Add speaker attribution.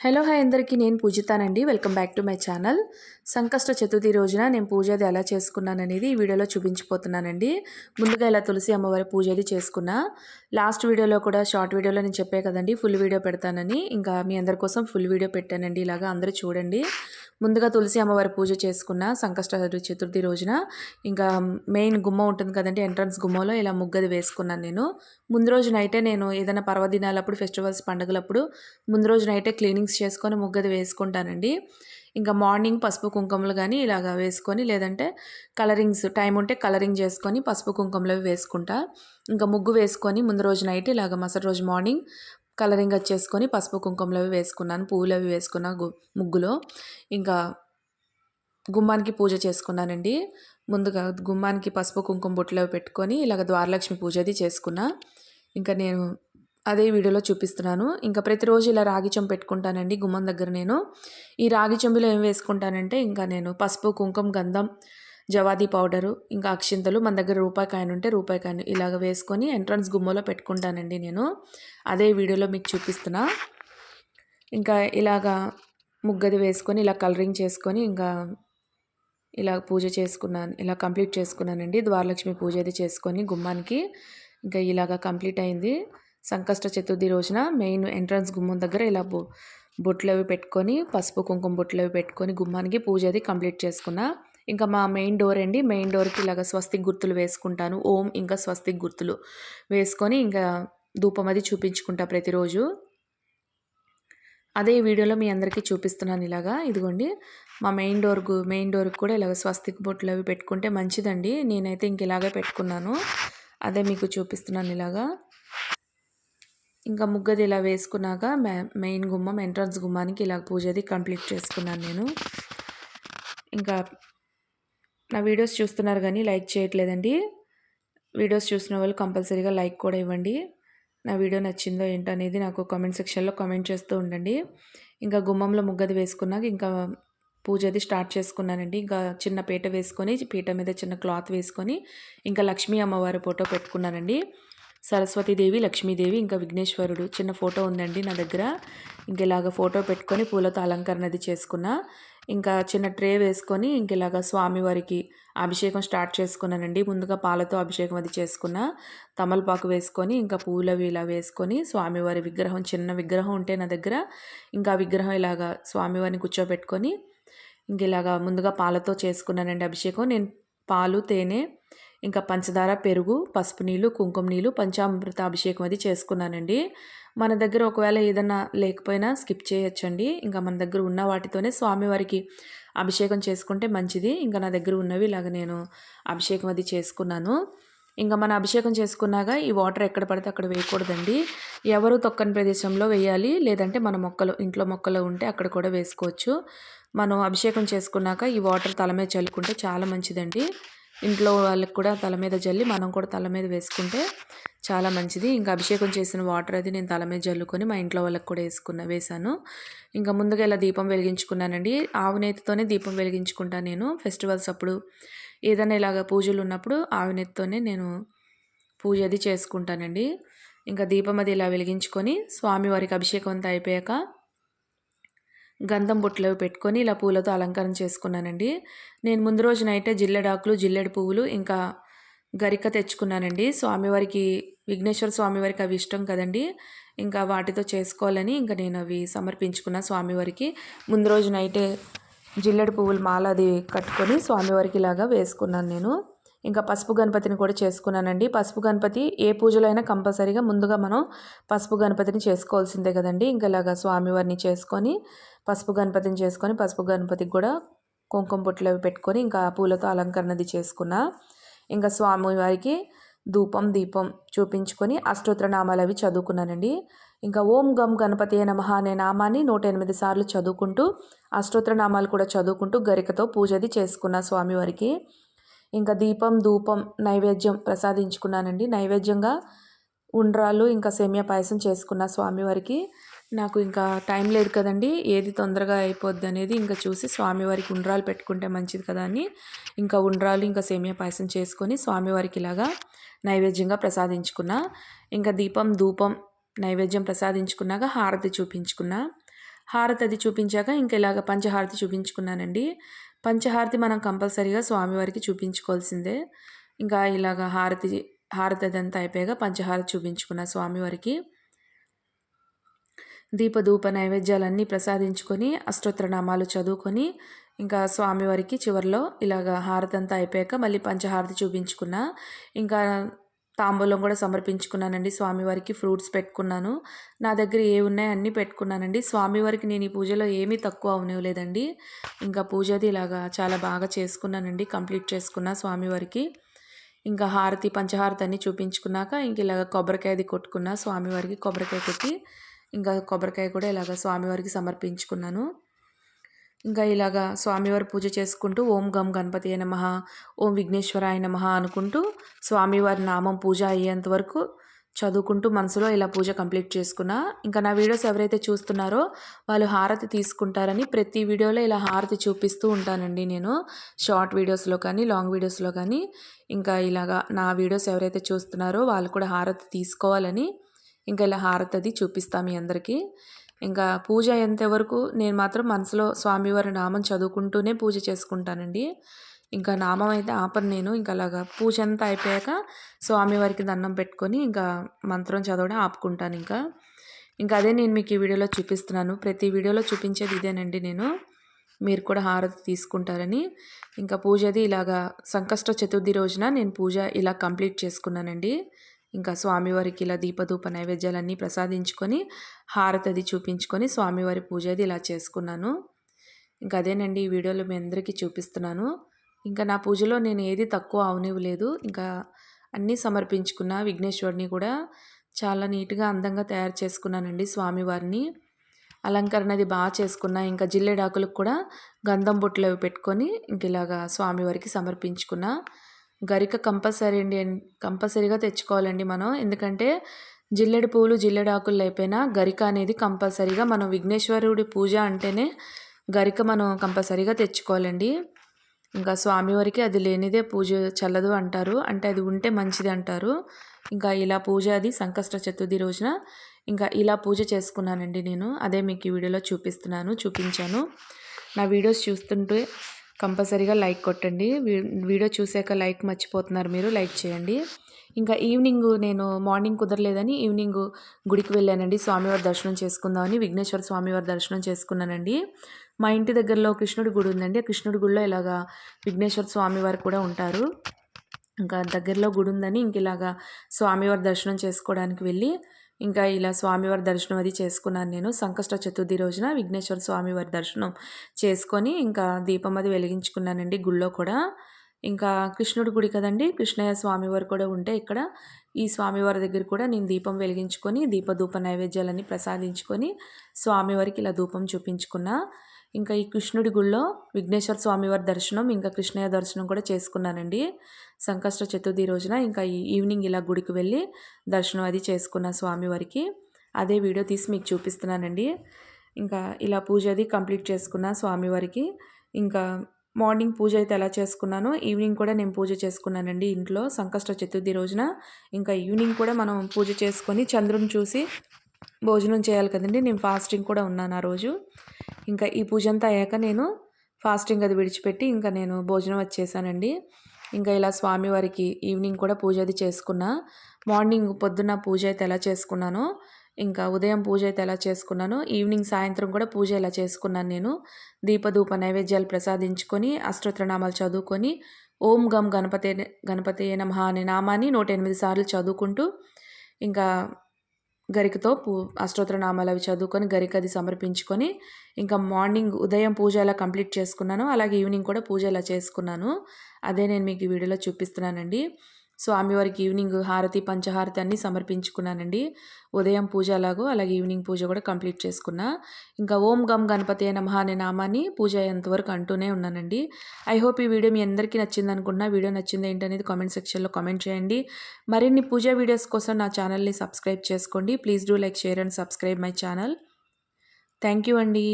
Speaker 1: Hello hi అందరికీ. నేను పూజితానండి. Welcome back to my channel. Sankashta Chaturthi రోజున నేను పూజ అది ఎలా చేసుకున్నాను అనేది ఈ వీడియోలో చూపించిపోతున్నానండి. ముందుగా ఇలా తులసి అమ్మవారి పూజ అది చేసుకున్నా. లాస్ట్ వీడియోలో కూడా షార్ట్ వీడియోలో నేను చెప్పే కదండి ఫుల్ వీడియో పెడతానని. ఇంకా మీ అందరి కోసం ఫుల్ వీడియో పెట్టానండి. ఇలాగా అందరూ చూడండి. ముందుగా తులసి అమ్మవారి పూజ చేసుకున్న సంకష్ట చతుర్థి రోజున. ఇంకా మెయిన్ గుమ్మ ఉంటుంది కదండి ఎంట్రన్స్ గుమ్మలో ఇలా ముగ్గది వేసుకున్నాను నేను. ముందు రోజు నైటే నేను ఏదైనా పర్వదినాలప్పుడు ఫెస్టివల్స్ పండుగలప్పుడు ముందు రోజు నైటే మిక్స్ చేసుకొని ముగ్గది వేసుకుంటానండి. ఇంకా మార్నింగ్ పసుపు కుంకుమలు కానీ ఇలాగ వేసుకొని లేదంటే కలరింగ్స్ టైం ఉంటే కలరింగ్ చేసుకొని పసుపు కుంకుమలు వేసుకుంటా. ఇంకా ముగ్గు వేసుకొని ముందు రోజు నైట్ ఇలాగ మసటి రోజు మార్నింగ్ కలరింగ్ వచ్చేసుకొని పసుపు కుంకుమలు అవి వేసుకున్నాను. పువ్వులు అవి వేసుకున్నా ముగ్గులో. ఇంకా గుమ్మానికి పూజ చేసుకున్నానండి. ముందుగా గుమ్మానికి పసుపు కుంకుమ బొట్లు పెట్టుకొని ఇలాగ ద్వారలక్ష్మి పూజ అది చేసుకున్నా. ఇంకా నేను అదే వీడియోలో చూపిస్తున్నాను. ఇంకా ప్రతిరోజు ఇలా రాగి చెంబు పెట్టుకుంటానండి గుమ్మం దగ్గర నేను. ఈ రాగి చెంబులో ఏం వేసుకుంటానంటే ఇంకా నేను పసుపు కుంకుమ గంధం జవాది పౌడరు ఇంకా అక్షింతలు మన దగ్గర రూపాయి కాయను ఉంటే రూపాయి కాయను ఇలాగ వేసుకొని ఎంట్రన్స్ గుమ్మలో పెట్టుకుంటానండి నేను. అదే వీడియోలో మీకు చూపిస్తున్నా. ఇంకా ఇలాగా ముగ్గది వేసుకొని ఇలా కలరింగ్ చేసుకొని ఇంకా ఇలా పూజ చేసుకున్నాను ఇలా కంప్లీట్ చేసుకున్నానండి. ద్వారలక్ష్మి పూజ అది చేసుకొని గుమ్మానికి. ఇంకా ఇలాగా కంప్లీట్ అయింది. సంకష్ట చతుర్థి రోజున మెయిన్ ఎంట్రన్స్ గుమ్మం దగ్గర ఇలా బొ బొట్లు అవి పెట్టుకొని పసుపు కుంకుమ బొట్లు అవి పెట్టుకొని గుమ్మానికి పూజ అది కంప్లీట్ చేసుకున్నా. ఇంకా మా మెయిన్ డోర్ అండి. మెయిన్ డోర్కి ఇలాగ స్వస్తిక్ గుర్తులు వేసుకుంటాను. ఓం ఇంకా స్వస్తిక్ గుర్తులు వేసుకొని ఇంకా ధూపం అది చూపించుకుంటా ప్రతిరోజు. అదే వీడియోలో మీ అందరికీ చూపిస్తున్నాను ఇలాగా. ఇదిగోండి. మా మెయిన్ డోర్కు మెయిన్ డోర్కి కూడా ఇలాగ స్వస్తిక్ బొట్లు అవి పెట్టుకుంటే మంచిదండి. నేనైతే ఇంక ఇలాగే పెట్టుకున్నాను. అదే మీకు చూపిస్తున్నాను ఇలాగా. ఇంకా ముగ్గది ఇలా వేసుకున్నాక మెయిన్ గుమ్మం ఎంట్రన్స్ గుమ్మానికి ఇలా పూజది కంప్లీట్ చేసుకున్నాను నేను. ఇంకా నా వీడియోస్ చూస్తున్నారు కానీ లైక్ చేయట్లేదండి. వీడియోస్ చూసిన వాళ్ళు కంపల్సరీగా లైక్ కూడా ఇవ్వండి. నా వీడియో నచ్చిందో ఏంటో అనేది నాకు కామెంట్ సెక్షన్లో కామెంట్ చేస్తూ ఉండండి. ఇంకా గుమ్మంలో ముగ్గది వేసుకున్నాక ఇంకా పూజది స్టార్ట్ చేసుకున్నానండి. ఇంకా చిన్న పీట వేసుకొని పీట మీద చిన్న క్లాత్ వేసుకొని ఇంకా లక్ష్మీ అమ్మవారి ఫోటో పెట్టుకున్నానండి. సరస్వతీదేవి లక్ష్మీదేవి ఇంకా విఘ్నేశ్వరుడు. చిన్న ఫోటో ఉందండి నా దగ్గర. ఇంక ఇలాగ ఫోటో పెట్టుకొని పూలతో అలంకరణ అది చేసుకున్నా. ఇంకా చిన్న ట్రే వేసుకొని ఇంక ఇలాగ స్వామివారికి అభిషేకం స్టార్ట్ చేసుకున్నానండి. ముందుగా పాలతో అభిషేకం అది చేసుకున్న. తమలపాకు వేసుకొని ఇంకా పూలు అవి ఇలా వేసుకొని స్వామివారి విగ్రహం చిన్న విగ్రహం ఉంటే నా దగ్గర. ఇంకా విగ్రహం ఇలాగ స్వామివారిని కూర్చోబెట్టుకొని ఇంక ఇలాగ ముందుగా పాలతో చేసుకున్నానండి అభిషేకం. నేను పాలు తేనె ఇంకా పంచదార పెరుగు పసుపు నీళ్ళు కుంకుమ నీళ్ళు పంచామృత అభిషేకం అది చేసుకున్నానండి. మన దగ్గర ఒకవేళ ఏదన్నా లేకపోయినా స్కిప్ చేయొచ్చండి. ఇంకా మన దగ్గర ఉన్న వాటితోనే స్వామివారికి అభిషేకం చేసుకుంటే మంచిది. ఇంకా నా దగ్గర ఉన్నవి ఇలాగ నేను అభిషేకం అది చేసుకున్నాను. ఇంకా మన అభిషేకం చేసుకున్నాక ఈ వాటర్ ఎక్కడ పడితే అక్కడ వేయకూడదండి. ఎవరు తొక్కని ప్రదేశంలో వేయాలి లేదంటే మన మొక్కలు ఇంట్లో మొక్కలు ఉంటే అక్కడ కూడా వేసుకోవచ్చు. మనం అభిషేకం చేసుకున్నాక ఈ వాటర్ తల మీద చల్లుకుంటే చాలా మంచిదండి. ఇంట్లో వాళ్ళకి కూడా తల మీద జల్లి మనం కూడా తల మీద వేసుకుంటే చాలా మంచిది. ఇంకా అభిషేకం చేసిన వాటర్ అది నేను తల మీద జల్లుకొని మా ఇంట్లో వాళ్ళకి కూడా వేసుకున్న వేశాను. ఇంకా ముందుగా ఇలా దీపం వెలిగించుకున్నానండి. ఆవు నేతితోనే దీపం వెలిగించుకుంటాను నేను. ఫెస్టివల్స్ అప్పుడు ఏదైనా ఇలాగ పూజలు ఉన్నప్పుడు ఆవు నేతితోనే నేను పూజ అది చేసుకుంటానండి. ఇంకా దీపం అది ఇలా వెలిగించుకొని స్వామివారికి అభిషేకం అంతా అయిపోయాక గంధం బుట్టలు పెట్టుకొని ఇలా పూలతో అలంకరణ చేసుకున్నానండి. నేను ముందు రోజునైతే జిల్లెడాకులు జిల్లెడు పువ్వులు ఇంకా గరిక తెచ్చుకున్నానండి. స్వామివారికి విఘ్నేశ్వర స్వామివారికి అవి ఇష్టం కదండి. ఇంకా వాటితో చేసుకోవాలని ఇంకా నేను అవి సమర్పించుకున్న స్వామివారికి. ముందు రోజునైతే జిల్లెడు పువ్వులు మాల అది కట్టుకొని స్వామివారికి ఇలాగా వేసుకున్నాను నేను. ఇంకా పసుపు గణపతిని కూడా చేసుకున్నానండి. పసుపు గణపతి ఏ పూజలో అయినా కంపల్సరీగా ముందుగా మనం పసుపు గణపతిని చేసుకోవాల్సిందే కదండి. ఇంకా ఇలాగా స్వామివారిని చేసుకొని పసుపు గణపతిని చేసుకొని పసుపు గణపతికి కూడా కుంకుమ బొట్లు అవి పెట్టుకొని ఇంకా పూలతో అలంకరణది చేసుకున్న. ఇంకా స్వామివారికి ధూపం దీపం చూపించుకొని అష్టోత్తరనామాలు అవి చదువుకున్నానండి. ఇంకా ఓం గం గణపతి నమ అనే నామాన్ని నూట ఎనిమిది సార్లు చదువుకుంటూ అష్టోత్తరనామాలు కూడా చదువుకుంటూ గరికతో పూజది చేసుకున్న స్వామివారికి. ఇంకా దీపం ధూపం నైవేద్యం ప్రసాదించుకున్నానండి. నైవేద్యంగా ఉండ్రాలు ఇంకా సేమియా పాయసం చేసుకున్న స్వామివారికి నాకు ఇంకా టైం లేదు కదండి. ఏది తొందరగా అయిపోద్ది అనేది ఇంకా చూసి స్వామివారికి ఉండ్రాలు పెట్టుకుంటే మంచిది కదా అని ఇంకా ఉండ్రాలు ఇంకా సేమియా పాయసం చేసుకొని స్వామివారికి ఇలాగా నైవేద్యంగా ప్రసాదించుకున్న. ఇంకా దీపం ధూపం నైవేద్యం ప్రసాదించుకున్నాక హారతి చూపించుకున్న. హారతి అది చూపించాక ఇంకా ఇలాగ పంచహారతి చూపించుకున్నానండి. పంచహారతి మనం కంపల్సరీగా స్వామివారికి చూపించుకోవాల్సిందే. ఇంకా ఇలాగ హారతి హారతి అదంతా అయిపోయాక పంచహారతి చూపించుకున్న స్వామివారికి దీపధూప నైవేద్యాలన్నీ ప్రసాదించుకొని అష్టోత్తరనామాలు చదువుకొని ఇంకా స్వామివారికి చివరిలో ఇలాగ హారతి అంతా అయిపోయాక మళ్ళీ పంచహారతి చూపించుకున్న. ఇంకా తాంబూలం కూడా సమర్పించుకున్నానండి. స్వామివారికి ఫ్రూట్స్ పెట్టుకున్నాను. నా దగ్గర ఏ ఉన్నాయో అన్నీ పెట్టుకున్నానండి. స్వామివారికి నేను ఈ పూజలో ఏమీ తక్కువ అవనివ్వలేదండి. ఇంకా పూజది ఇలాగా చాలా బాగా చేసుకున్నానండి. కంప్లీట్ చేసుకున్న స్వామివారికి. ఇంకా హారతి పంచహారతి అన్నీ చూపించుకున్నాక ఇంక ఇలాగ కొబ్బరికాయది కొట్టుకున్న స్వామివారికి కొబ్బరికాయ కొట్టి ఇంకా కొబ్బరికాయ కూడా ఇలాగ స్వామివారికి సమర్పించుకున్నాను. ఇంకా ఇలాగా స్వామివారి పూజ చేసుకుంటూ ఓం గం గణపతి నమ ఓం విఘ్నేశ్వరాయ నమ అనుకుంటూ స్వామివారి నామం పూజ అయ్యేంత వరకు చదువుకుంటూ మనసులో ఇలా పూజ కంప్లీట్ చేసుకున్నా. ఇంకా నా వీడియోస్ ఎవరైతే చూస్తున్నారో వాళ్ళు హారతి తీసుకుంటారని ప్రతి వీడియోలో ఇలా హారతి చూపిస్తూ ఉంటానండి నేను. షార్ట్ వీడియోస్లో కానీ లాంగ్ వీడియోస్లో కానీ ఇంకా ఇలాగా నా వీడియోస్ ఎవరైతే చూస్తున్నారో వాళ్ళు కూడా హారతి తీసుకోవాలని ఇంకా ఇలా హారతి అది చూపిస్తాం మీ అందరికీ. ఇంకా పూజ అయ్యేంతవరకు నేను మాత్రం మనసులో స్వామివారి నామం చదువుకుంటూనే పూజ చేసుకుంటానండి. ఇంకా నామం అయితే ఆపను నేను. ఇంకా అలాగా పూజ అంతా అయిపోయాక స్వామివారికి దండం పెట్టుకొని ఇంకా మంత్రం చదవడం ఆపుకుంటాను ఇంకా. ఇంకా అదే నేను మీకు ఈ వీడియోలో చూపిస్తున్నాను. ప్రతి వీడియోలో చూపించేది ఇదేనండి నేను. మీరు కూడా హారతి తీసుకుంటారని. ఇంకా పూజది ఇలాగా సంకష్ట చతుర్థి రోజున నేను పూజ ఇలా కంప్లీట్ చేసుకున్నానండి. ఇంకా స్వామివారికి ఇలా దీపధూప నైవేద్యాలన్నీ ప్రసాదించుకొని హారతది అది చూపించుకొని స్వామివారి పూజ అది ఇలా చేసుకున్నాను. ఇంకా అదేనండి ఈ వీడియోలో మీ అందరికీ చూపిస్తున్నాను. ఇంకా నా పూజలో నేను ఏది తక్కువ అవనివ్వలేదు. ఇంకా అన్నీ సమర్పించుకున్న విఘ్నేశ్వరిని కూడా చాలా నీట్గా అందంగా తయారు చేసుకున్నానండి స్వామివారిని. అలంకరణ అది బాగా చేసుకున్న ఇంకా జిల్లెడాకులకు కూడా గంధం బొట్లు అవి పెట్టుకొని ఇంక ఇలాగా స్వామివారికి సమర్పించుకున్న. గరిక కంపల్సరీ అండి కంపల్సరీగా తెచ్చుకోవాలండి మనం. ఎందుకంటే జిల్లెడు పూలు జిల్లెడు ఆకులు అయిపోయినా గరిక అనేది కంపల్సరీగా మనం విఘ్నేశ్వరుడి పూజ అంటేనే గరిక మనం కంపల్సరీగా తెచ్చుకోవాలండి. ఇంకా స్వామివారికి అది లేనిదే పూజ చల్లదు అంటారు. అంటే అది ఉంటే మంచిది అంటారు. ఇంకా ఇలా పూజ అది సంకష్ట చతుర్థి రోజున ఇంకా ఇలా పూజ చేసుకున్నానండి నేను. అదే మీకు ఈ వీడియోలో చూపిస్తున్నాను చూపించాను. నా వీడియోస్ చూస్తుంటే కంపల్సరీగా లైక్ కొట్టండి. వీడియో చూసాక లైక్ మర్చిపోతున్నారు మీరు లైక్ చేయండి. ఇంకా ఈవినింగ్ నేను మార్నింగ్ కుదరలేదని ఈవినింగ్ గుడికి వెళ్ళానండి. స్వామివారి దర్శనం చేసుకుందామని విఘ్నేశ్వర స్వామివారి దర్శనం చేసుకున్నానండి. మా ఇంటి దగ్గరలో కృష్ణుడి గుడి ఉందండి. కృష్ణుడి గుడిలో ఇలాగా విఘ్నేశ్వర స్వామివారు కూడా ఉంటారు. ఇంకా దగ్గరలో గుడి ఉందని ఇంక ఇలాగా స్వామివారి దర్శనం చేసుకోవడానికి వెళ్ళి ఇంకా ఇలా స్వామివారి దర్శనం అది చేసుకున్నాను నేను. సంకష్ట చతుర్థి రోజున విఘ్నేశ్వర స్వామివారి దర్శనం చేసుకొని ఇంకా దీపం అది వెలిగించుకున్నానండి గుళ్ళో కూడా. ఇంకా కృష్ణుడి గుడి కదండి కృష్ణయ్య స్వామివారు కూడా ఉంటే ఇక్కడ ఈ స్వామివారి దగ్గర కూడా నేను దీపం వెలిగించుకొని దీపధూప నైవేద్యాలన్నీ ప్రసాదించుకొని స్వామివారికి ఇలా ధూపం చూపించుకున్నా. ఇంకా ఈ కృష్ణుడి గుళ్ళో విఘ్నేశ్వర స్వామివారి దర్శనం ఇంకా కృష్ణయ్య దర్శనం కూడా చేసుకున్నానండి సంకష్ట చతుర్థి రోజున ఇంకా ఈ ఈవినింగ్ ఇలా గుడికి వెళ్ళి దర్శనం అది చేసుకున్న స్వామివారికి. అదే వీడియో తీసి మీకు చూపిస్తున్నానండి. ఇంకా ఇలా పూజ అది కంప్లీట్ చేసుకున్న స్వామివారికి. ఇంకా మార్నింగ్ పూజ అయితే ఎలా చేసుకున్నానో ఈవినింగ్ కూడా నేను పూజ చేసుకున్నానండి ఇంట్లో. సంకష్ట చతుర్థి రోజున ఇంకా ఈవినింగ్ కూడా మనం పూజ చేసుకొని చంద్రుని చూసి భోజనం చేయాలి కదండి. నేను ఫాస్టింగ్ కూడా ఉన్నాను ఆ రోజు. ఇంకా ఈ పూజ అంతా అయ్యాక నేను ఫాస్టింగ్ అది విడిచిపెట్టి ఇంకా నేను భోజనం వచ్చేసానండి ఇంకా ఇలా స్వామివారికి ఈవినింగ్ కూడా పూజ అది చేసుకున్నా. మార్నింగ్ పొద్దున్న పూజ అయితే ఎలా చేసుకున్నానో ఇంకా ఉదయం పూజ అయితే ఎలా చేసుకున్నానో ఈవినింగ్ సాయంత్రం కూడా పూజ ఎలా చేసుకున్నాను నేను. దీపధూప నైవేద్యాలు ప్రసాదించుకొని అష్టోత్తరనామాలు చదువుకొని ఓం గం గణపతి గణపతి నమ అనే నామాన్ని నూట ఎనిమిది సార్లు చదువుకుంటూ ఇంకా గరికతో పూ నామాలు అవి చదువుకొని గరిక అది సమర్పించుకొని ఇంకా మార్నింగ్ ఉదయం పూజ అలా కంప్లీట్ చేసుకున్నాను అలాగే ఈవినింగ్ కూడా పూజ అలా చేసుకున్నాను అదే నేను మీకు ఈ వీడియోలో చూపిస్తున్నానండి. స్వామివారికి ఈవినింగ్ హారతి పంచహారతి అన్నీ సమర్పించుకున్నానండి. ఉదయం పూజ అలాగో అలాగే ఈవినింగ్ పూజ కూడా కంప్లీట్ చేసుకున్నా. ఇంకా ఓం గమ్ గణపతి నమః అనే నామాన్ని పూజ అయ్యేంతవరకు అంటూనే ఉన్నానండి. ఐ హోప్ ఈ వీడియో మీ అందరికీ నచ్చింది అనుకున్నా వీడియో నచ్చింది ఏంటనేది కామెంట్ సెక్షన్లో కామెంట్ చేయండి. మరిన్ని పూజా వీడియోస్ కోసం నా ఛానల్ని సబ్స్క్రైబ్ చేసుకోండి. Please do like share and subscribe my channel. Thank you అండి.